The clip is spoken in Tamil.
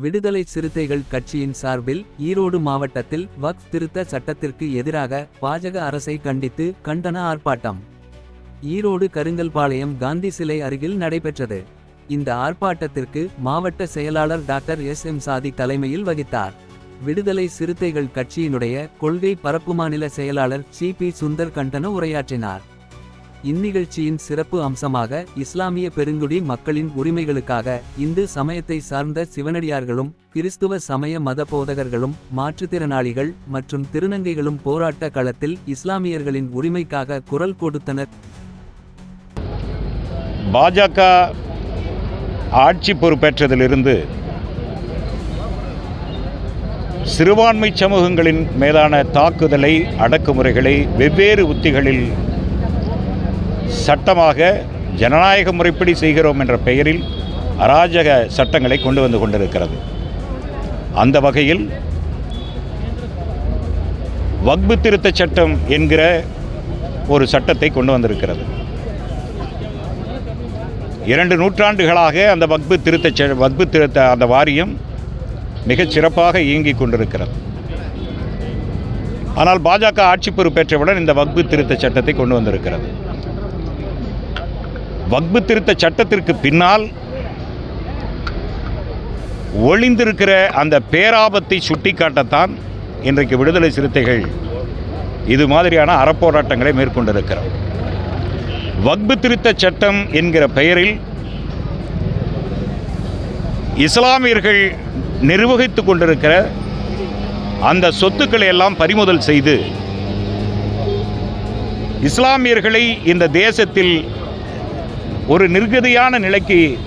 விடுதலை சிறுத்தைகள் கட்சியின் சார்பில் ஈரோடு மாவட்டத்தில் வக்ஃப் திருத்த சட்டத்திற்கு எதிராக பாஜக அரசை கண்டித்து கண்டன ஆர்ப்பாட்டம். ஈரோடு கருங்கல்பாளையம் காந்தி சிலை அருகில் நடைபெற்றது. இந்த ஆர்ப்பாட்டத்திற்கு மாவட்ட செயலாளர் டாக்டர் எஸ் எம் சாதி தலைமையில் வகித்தார். விடுதலை சிறுத்தைகள் கட்சியினுடைய கொள்கை பரப்பு மாநில செயலாளர் சி பி சுந்தர் கண்டன உரையாற்றினார். இந்நிகழ்ச்சியின் சிறப்பு அம்சமாக இஸ்லாமிய பெருங்குடி மக்களின் உரிமைகளுக்காக இந்து சமயத்தை சார்ந்த சிவனடியார்களும் கிறிஸ்துவ சமய மத போதகர்களும் மாற்றுத்திறனாளிகள் மற்றும் திருநங்கைகளும் போராட்ட களத்தில் இஸ்லாமியர்களின் உரிமைக்காக குரல் கொடுத்தனர். பாஜக ஆட்சி பொறுப்பேற்றதிலிருந்து சிறுபான்மை சமூகங்களின் மேலான தாக்குதலை அடக்குமுறைகளை வெவ்வேறு உத்திகளில் சட்டமாக ஜனநாயக முறைப்படி செய்கிறோம் என்ற பெயரில் அராஜக சட்டங்களை கொண்டு வந்து கொண்டிருக்கிறது. அந்த வகையில் வக்பு திருத்தச் சட்டம் என்கிற ஒரு சட்டத்தை கொண்டு வந்திருக்கிறது. இரண்டு நூற்றாண்டுகளாக அந்த வக்பு திருத்த ச- வக்பு திருத்த அந்த வாரியம் மிகச் சிறப்பாக இயங்கிக் கொண்டிருக்கிறது. ஆனால் பாஜக ஆட்சி பொறுப்பேற்றவுடன் இந்த வக்பு திருத்த சட்டத்தை கொண்டு வந்திருக்கிறது. வக்பு திருத்த சட்டத்திற்கு பின்னால் ஒளிந்திருக்கிற அந்த பேராபத்தை சுட்டிக்காட்டத்தான் இன்றைக்கு விடுதலை சிறுத்தைகள் இது மாதிரியான அறப்போராட்டங்களை மேற்கொண்டிருக்கிறோம். வக்பு திருத்த சட்டம் என்கிற பெயரில் இஸ்லாமியர்கள் நிர்வகித்து கொண்டிருக்கிற அந்த சொத்துக்களை எல்லாம் பறிமுதல் செய்து இஸ்லாமியர்களை இந்த தேசத்தில் ஒரு நிர்கதியான நிலைக்கு